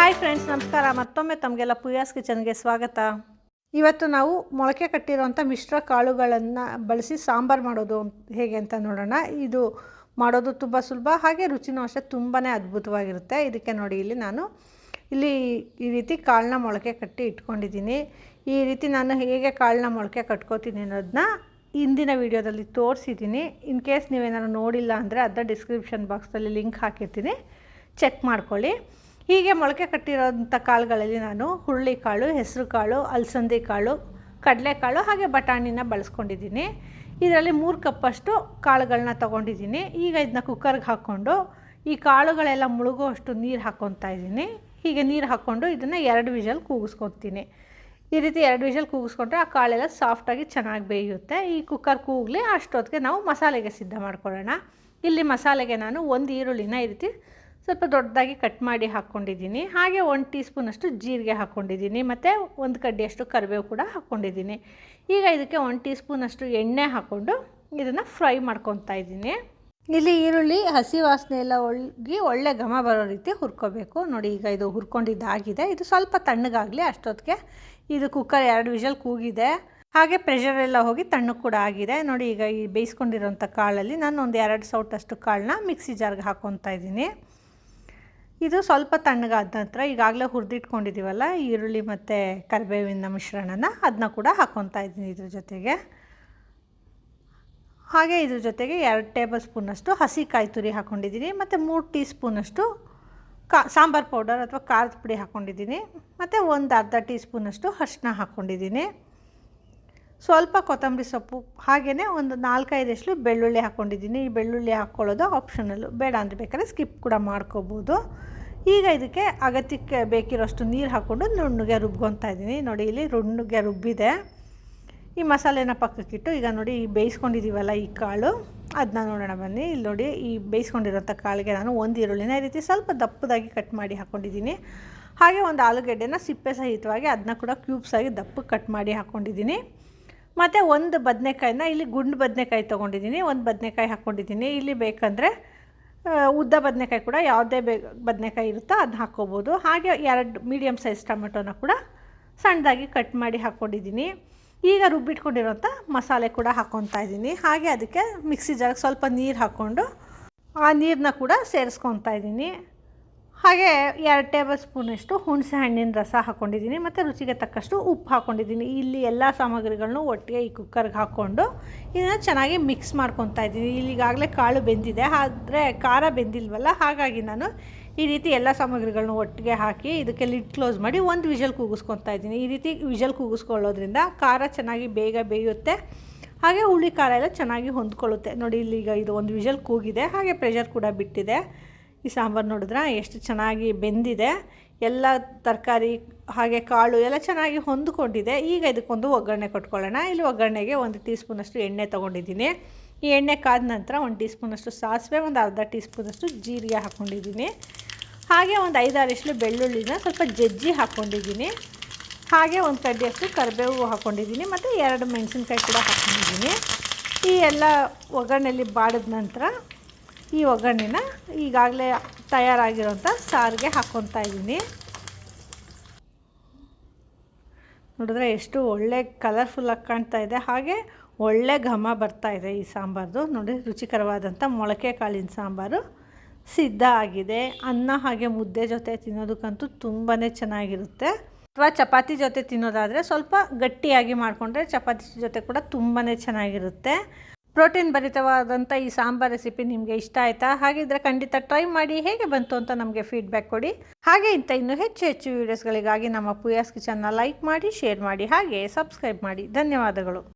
Hi friends, ನಮಸ್ಕಾರ. ಮತ್ತೊಮ್ಮೆ ತಮಗೆಲ್ಲ ಪುಯಾಸ್ ಕಿಚನ್ಗೆ ಸ್ವಾಗತ. ಇವತ್ತು ನಾವು ಮೊಳಕೆ ಕಟ್ಟಿರೋಂಥ ಮಿಶ್ರ ಕಾಳುಗಳನ್ನು ಬಳಸಿ ಸಾಂಬಾರು ಮಾಡೋದು ಹೇಗೆ ಅಂತ ನೋಡೋಣ. ಇದು ಮಾಡೋದು ತುಂಬ ಸುಲಭ, ಹಾಗೆ ರುಚಿನೂ ಅಷ್ಟೇ ತುಂಬಾ ಅದ್ಭುತವಾಗಿರುತ್ತೆ. ಇದಕ್ಕೆ ನೋಡಿ ಇಲ್ಲಿ ನಾನು ಇಲ್ಲಿ ಈ ರೀತಿ ಕಾಳನ್ನ ಮೊಳಕೆ ಕಟ್ಟಿ ಇಟ್ಕೊಂಡಿದ್ದೀನಿ. ಈ ರೀತಿ ನಾನು ಹೇಗೆ ಕಾಳನ್ನ ಮೊಳಕೆ ಕಟ್ಕೋತೀನಿ ಅನ್ನೋದನ್ನ ಇಂದಿನ ವಿಡಿಯೋದಲ್ಲಿ ತೋರಿಸಿದ್ದೀನಿ. ಇನ್ ಕೇಸ್ ನೀವೇನಾದ್ರು ನೋಡಿಲ್ಲ ಅಂದರೆ ಅದನ್ನ ಡಿಸ್ಕ್ರಿಪ್ಷನ್ ಬಾಕ್ಸಲ್ಲಿ ಲಿಂಕ್ ಹಾಕಿರ್ತೀನಿ. ಚೆಕ್ ಮಾಡ್ಕೊಳ್ಳಿ. ಹೀಗೆ ಮೊಳಕೆ ಕಟ್ಟಿರೋಂಥ ಕಾಳುಗಳಲ್ಲಿ ನಾನು ಹುರುಳಿಕಾಳು ಹೆಸರು ಕಾಳು, ಅಲಸಂದಿ ಕಾಳು ಕಡಲೆಕಾಳು ಹಾಗೆ ಬಟಾಣಿನ ಬಳಸ್ಕೊಂಡಿದ್ದೀನಿ. ಇದರಲ್ಲಿ ಮೂರು ಕಪ್ಪಷ್ಟು ಕಾಳುಗಳನ್ನ ತೊಗೊಂಡಿದ್ದೀನಿ. ಈಗ ಇದನ್ನ ಕುಕ್ಕರ್ಗೆ ಹಾಕ್ಕೊಂಡು ಈ ಕಾಳುಗಳೆಲ್ಲ ಮುಳುಗುವಷ್ಟು ನೀರು ಹಾಕ್ಕೊತಾ ಇದ್ದೀನಿ. ಹೀಗೆ ನೀರು ಹಾಕ್ಕೊಂಡು ಇದನ್ನು ಎರಡು ವಿಷಲ್ ಕೂಗಿಸ್ಕೊತೀನಿ. ಈ ರೀತಿ ಎರಡು ವಿಷಲ್ ಕೂಗಿಸ್ಕೊಂಡ್ರೆ ಆ ಕಾಳೆಲ್ಲ ಸಾಫ್ಟಾಗಿ ಚೆನ್ನಾಗಿ ಬೇಯುತ್ತೆ. ಈ ಕುಕ್ಕರ್ ಕೂಗಲಿ ಅಷ್ಟೊತ್ತಿಗೆ ನಾವು ಮಸಾಲೆಗೆ ಸಿದ್ಧ ಮಾಡ್ಕೊಳ್ಳೋಣ. ಇಲ್ಲಿ ಮಸಾಲೆಗೆ ನಾನು ಒಂದು ಈರುಳ್ಳಿನ ಈ ರೀತಿ ಸ್ವಲ್ಪ ದೊಡ್ಡದಾಗಿ ಕಟ್ ಮಾಡಿ ಹಾಕ್ಕೊಂಡಿದ್ದೀನಿ. ಹಾಗೆ ಒಂದು ಟೀ ಸ್ಪೂನಷ್ಟು ಜೀರಿಗೆ ಹಾಕ್ಕೊಂಡಿದ್ದೀನಿ. ಮತ್ತು ಒಂದು ಕಡ್ಡಿಯಷ್ಟು ಕರಿಬೇವು ಕೂಡ ಹಾಕ್ಕೊಂಡಿದ್ದೀನಿ. ಈಗ ಇದಕ್ಕೆ ಒಂದು ಟೀ ಸ್ಪೂನಷ್ಟು ಎಣ್ಣೆ ಹಾಕ್ಕೊಂಡು ಇದನ್ನು ಫ್ರೈ ಮಾಡ್ಕೊತಾ ಇದ್ದೀನಿ. ಇಲ್ಲಿ ಈರುಳ್ಳಿ, ಹಸಿ ವಾಸನೆ ಎಲ್ಲ ಒಳಗಿ ಒಳ್ಳೆ ಘಮ ಬರೋ ರೀತಿ ಹುರ್ಕೋಬೇಕು. ನೋಡಿ, ಈಗ ಇದು ಹುರ್ಕೊಂಡಿದ್ದಾಗಿದೆ ಇದು ಸ್ವಲ್ಪ ತಣ್ಣಗಾಗಲಿ ಅಷ್ಟೊತ್ತಿಗೆ. ಇದು ಕುಕ್ಕರ್ ಎರಡು ವಿಷಲ್ ಕೂಗಿದೆ. ಹಾಗೆ ಪ್ರೆಷರ್ ಎಲ್ಲ ಹೋಗಿ ತಣ್ಣಗೆ ಕೂಡ ಆಗಿದೆ. ನೋಡಿ, ಈಗ ಈ ಬೇಯಿಸ್ಕೊಂಡಿರೋಂಥ ಕಾಳಲ್ಲಿ ನಾನು ಒಂದು ಎರಡು ಸೌಟಷ್ಟು ಕಾಳನ್ನ ಮಿಕ್ಸಿ ಜಾರ್ಗೆ ಹಾಕ್ಕೊತಾ ಇದ್ದೀನಿ. ಇದು ಸ್ವಲ್ಪ ತಣ್ಣಗಾದ ನಂತರ ಈಗಾಗಲೇ ಹುರಿದಿಟ್ಕೊಂಡಿದ್ದೀವಲ್ಲ ಈರುಳ್ಳಿ ಮತ್ತು ಕರಿಬೇವಿನ ಮಿಶ್ರಣನ ಅದನ್ನ ಕೂಡ ಹಾಕ್ಕೊತಾ ಇದ್ದೀನಿ ಇದ್ರ ಜೊತೆಗೆ. ಹಾಗೆ ಇದ್ರ ಜೊತೆಗೆ ಎರಡು ಟೇಬಲ್ ಸ್ಪೂನಷ್ಟು ಹಸಿ ಕಾಯಿ ತುರಿ ಹಾಕ್ಕೊಂಡಿದ್ದೀನಿ ಮತ್ತು ಮೂರು ಟೀ ಸ್ಪೂನಷ್ಟು ಕಾ, ಸಾಂಬಾರು ಪೌಡರ್ ಅಥವಾ ಖಾರದ ಪುಡಿ ಹಾಕ್ಕೊಂಡಿದ್ದೀನಿ ಮತ್ತು ಒಂದು ಅರ್ಧ ಟೀ ಸ್ಪೂನಷ್ಟು ಅರಿಶಿನ ಹಾಕ್ಕೊಂಡಿದ್ದೀನಿ ಸ್ವಲ್ಪ ಕೊತ್ತಂಬರಿ ಸೊಪ್ಪು ಹಾಗೆಯೇ ಒಂದು ನಾಲ್ಕೈದಷ್ಟು ಬೆಳ್ಳುಳ್ಳಿ ಹಾಕ್ಕೊಂಡಿದ್ದೀನಿ ಈ ಬೆಳ್ಳುಳ್ಳಿ ಹಾಕ್ಕೊಳ್ಳೋದು ಆಪ್ಷನಲ್ಲು ಬೇಡ ಅಂದರೆ ಬೇಕಾದ್ರೆ ಸ್ಕಿಪ್ ಕೂಡ ಮಾಡ್ಕೋಬೋದು. ಈಗ ಇದಕ್ಕೆ ಅಗತ್ಯಕ್ಕೆ ಬೇಕಿರೋಷ್ಟು ನೀರು ಹಾಕ್ಕೊಂಡು ನುಣ್ಣಗೆ ರುಬ್ಕೊತಾ ಇದ್ದೀನಿ. ನೋಡಿ, ಇಲ್ಲಿ ನುಣ್ಣಗೆ ರುಬ್ಬಿದೆ. ಈ ಮಸಾಲೆನ ಪಕ್ಕಕ್ಕಿಟ್ಟು ಈಗ ನೋಡಿ, ಈ ಬೇಯಿಸ್ಕೊಂಡಿದ್ದೀವಲ್ಲ ಈ ಕಾಳು ಅದನ್ನ ನೋಡೋಣ ಬನ್ನಿ. ಇಲ್ಲಿ ನೋಡಿ, ಈ ಬೇಯಿಸ್ಕೊಂಡಿರೋಂಥ ಕಾಳಿಗೆ ನಾನು ಒಂದು ಈರುಳ್ಳಿನ ಈ ರೀತಿ ಸ್ವಲ್ಪ ದಪ್ಪದಾಗಿ ಕಟ್ ಮಾಡಿ ಹಾಕ್ಕೊಂಡಿದ್ದೀನಿ ಹಾಗೆ ಒಂದು ಆಲೂಗಡ್ಡೆನ ಸಿಪ್ಪೆ ಸಹಿತವಾಗಿ ಅದನ್ನ ಕೂಡ ಕ್ಯೂಬ್ಸಾಗಿ ದಪ್ಪಕ್ಕೆ ಕಟ್ ಮಾಡಿ ಹಾಕ್ಕೊಂಡಿದ್ದೀನಿ ಮತ್ತು ಒಂದು ಬದನೆಕಾಯಿನ ಇಲ್ಲಿ ಗುಂಡು ಬದನೆಕಾಯಿ ತೊಗೊಂಡಿದ್ದೀನಿ, ಒಂದು ಬದನೆಕಾಯಿ ಹಾಕ್ಕೊಂಡಿದ್ದೀನಿ ಇಲ್ಲಿ ಬೇಕಂದರೆ ಉದ್ದ ಬದನೆಕಾಯಿ ಕೂಡ ಯಾವುದೇ ಬೇ, ಬದನೆಕಾಯಿ ಇರುತ್ತೋ ಅದನ್ನ ಹಾಕ್ಕೋಬೋದು. ಹಾಗೆ ಎರಡು ಮೀಡಿಯಮ್ ಸೈಜ್ ಟೊಮೆಟೊನ ಕೂಡ ಸಣ್ಣದಾಗಿ ಕಟ್ ಮಾಡಿ ಹಾಕ್ಕೊಂಡಿದ್ದೀನಿ ಈಗ ರುಬ್ಬಿಟ್ಕೊಂಡಿರೋಂಥ ಮಸಾಲೆ ಕೂಡ ಹಾಕ್ಕೊತಾ ಇದ್ದೀನಿ. ಹಾಗೆ ಅದಕ್ಕೆ ಮಿಕ್ಸಿ ಜಾಗ ಸ್ವಲ್ಪ ನೀರು ಹಾಕ್ಕೊಂಡು ಆ ನೀರನ್ನ ಕೂಡ ಸೇರಿಸ್ಕೊತಾ ಇದ್ದೀನಿ. ಹಾಗೆ ಎರಡು ಟೇಬಲ್ ಸ್ಪೂನಷ್ಟು ಹುಣಸೆ ಹಣ್ಣಿನ ರಸ ಹಾಕ್ಕೊಂಡಿದ್ದೀನಿ ಮತ್ತು ರುಚಿಗೆ ತಕ್ಕಷ್ಟು ಉಪ್ಪು ಹಾಕ್ಕೊಂಡಿದ್ದೀನಿ ಇಲ್ಲಿ ಎಲ್ಲ ಸಾಮಗ್ರಿಗಳನ್ನೂ ಒಟ್ಟಿಗೆ ಈ ಕುಕ್ಕರ್ಗೆ ಹಾಕ್ಕೊಂಡು ಇದನ್ನು ಚೆನ್ನಾಗಿ ಮಿಕ್ಸ್ ಮಾಡ್ಕೊತಾ ಇದ್ದೀನಿ. ಇಲ್ಲಿಗಾಗಲೇ ಕಾಳು ಬೆಂದಿದೆ, ಆದರೆ ಖಾರ ಬೆಂದಿಲ್ವಲ್ಲ, ಹಾಗಾಗಿ ನಾನು ಈ ರೀತಿ ಎಲ್ಲ ಸಾಮಗ್ರಿಗಳನ್ನ ಒಟ್ಟಿಗೆ ಹಾಕಿ ಇದಕ್ಕೆ ಲಿಡ್ ಕ್ಲೋಸ್ ಮಾಡಿ ಒಂದು ವಿಷಲ್ ಕೂಗಿಸ್ಕೊತಾ ಇದ್ದೀನಿ. ಈ ರೀತಿ ವಿಷಲ್ ಕೂಗಿಸ್ಕೊಳ್ಳೋದ್ರಿಂದ ಖಾರ ಚೆನ್ನಾಗಿ ಬೇಗ ಬೇಯುತ್ತೆ, ಹಾಗೆ ಹುಳಿ ಖಾರ ಎಲ್ಲ ಚೆನ್ನಾಗಿ ಹೊಂದ್ಕೊಳ್ಳುತ್ತೆ. ನೋಡಿ, ಇಲ್ಲಿ ಈಗ ಇದು ಒಂದು ವಿಷಲ್ ಕೂಗಿದೆ, ಹಾಗೆ ಪ್ರೆಷರ್ ಕೂಡ ಬಿಟ್ಟಿದೆ. ಈ ಸಾಂಬಾರು ನೋಡಿದ್ರೆ ಎಷ್ಟು ಚೆನ್ನಾಗಿ ಬೆಂದಿದೆ. ಎಲ್ಲ ತರಕಾರಿ ಹಾಗೆ ಕಾಳು ಎಲ್ಲ ಚೆನ್ನಾಗಿ ಹೊಂದ್ಕೊಂಡಿದೆ. ಈಗ ಇದಕ್ಕೊಂದು ಒಗ್ಗರಣೆ ಕೊಟ್ಕೊಳ್ಳೋಣ. ಇಲ್ಲಿ ಒಗ್ಗರಣೆಗೆ ಒಂದು ಟೀ ಸ್ಪೂನಷ್ಟು ಎಣ್ಣೆ ತೊಗೊಂಡಿದ್ದೀನಿ. ಈ ಎಣ್ಣೆ ಕಾದ ನಂತರ ಒಂದು ಟೀ ಸ್ಪೂನಷ್ಟು ಸಾಸಿವೆ, ಒಂದು ಅರ್ಧ ಟೀ ಸ್ಪೂನಷ್ಟು ಜೀರಿಗೆ ಹಾಕ್ಕೊಂಡಿದ್ದೀನಿ ಹಾಗೆ ಒಂದು ಐದಾರು ಐದಾರಷ್ಟು ಬೆಳ್ಳುಳ್ಳಿನ ಸ್ವಲ್ಪ ಜಜ್ಜಿ ಹಾಕ್ಕೊಂಡಿದ್ದೀನಿ ಹಾಗೆ ಒಂದು ಕಡ್ಡಿಯಷ್ಟು ಕರಿಬೇವು ಹಾಕ್ಕೊಂಡಿದ್ದೀನಿ ಮತ್ತು ಎರಡು ಮೆಣಸಿನ್ಕಾಯಿ ಕೂಡ ಹಾಕ್ಕೊಂಡಿದ್ದೀನಿ ಈ ಎಲ್ಲ ಒಗ್ಗರಣೆಯಲ್ಲಿ ಬಾಡಿದ ನಂತರ ಈ ಒಗ್ಗರಣೆನ ಈಗಾಗಲೇ ತಯಾರಾಗಿರೋಂಥ ಸಾರಿಗೆ ಹಾಕ್ಕೊತಾ ಇದ್ದೀನಿ. ನೋಡಿದ್ರೆ ಎಷ್ಟು ಒಳ್ಳೆ ಕಲರ್ಫುಲ್ಲಾಗಿ ಕಾಣ್ತಾ ಇದೆ. ಹಾಗೆ ಒಳ್ಳೆ ಘಮ ಬರ್ತಾ ಇದೆ ಈ ಸಾಂಬಾರ್ದು. ನೋಡಿ ರುಚಿಕರವಾದಂಥ ಮೊಳಕೆ ಕಾಳಿನ ಸಾಂಬಾರು ಸಿದ್ಧ ಆಗಿದೆ. ಅನ್ನ ಹಾಗೆ ಮುದ್ದೆ ಜೊತೆ ತಿನ್ನೋದಕ್ಕಂತೂ ತುಂಬಾ ಚೆನ್ನಾಗಿರುತ್ತೆ. ಅಥವಾ ಚಪಾತಿ ಜೊತೆ ತಿನ್ನೋದಾದರೆ ಸ್ವಲ್ಪ ಗಟ್ಟಿಯಾಗಿ ಮಾಡಿಕೊಂಡ್ರೆ ಚಪಾತಿ ಜೊತೆ ಕೂಡ ತುಂಬಾ ಚೆನ್ನಾಗಿರುತ್ತೆ. ಪ್ರೋಟೀನ್ ಭರಿತವಾದಂಥ ಈ ಸಾಂಬಾರ್ ರೆಸಿಪಿ ನಿಮಗೆ ಇಷ್ಟ ಆಯಿತಾ? ಹಾಗಿದ್ರೆ ಖಂಡಿತ ಟ್ರೈ ಮಾಡಿ. ಹೇಗೆ ಬಂತು ಅಂತ ನಮಗೆ ಫೀಡ್ಬ್ಯಾಕ್ ಕೊಡಿ. ಹಾಗೆ ಇಂಥ ಇನ್ನೂ ಹೆಚ್ಚು ಹೆಚ್ಚು ವೀಡಿಯೋಸ್ಗಳಿಗಾಗಿ ನಮ್ಮ ಪುಯಾಸ್ ಕಿಚನ್ನ ಲೈಕ್ ಮಾಡಿ ಶೇರ್ ಮಾಡಿ, ಹಾಗೆ ಸಬ್ಸ್ಕ್ರೈಬ್ ಮಾಡಿ. ಧನ್ಯವಾದಗಳು.